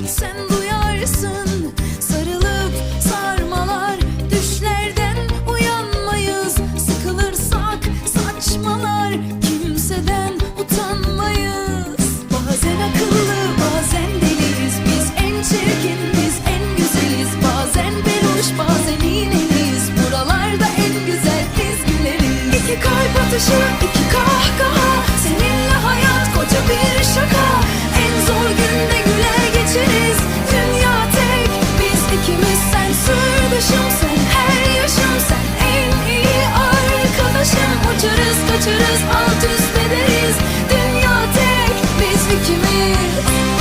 sen duyarsın. Sarılıp sarmalar düşlerden uyanmayız. Sıkılırsak saçmalar kimseden utanmayız. Bazen akıllı bazen deliyiz. Biz en çirkin en güzeliz. Bazen peluş bazen iğneliyiz buralarda en güzel güleriz İki kalp atışı iki kahkaha. kaçırız alt üst ederiz. Dünya tek biz ikimiz.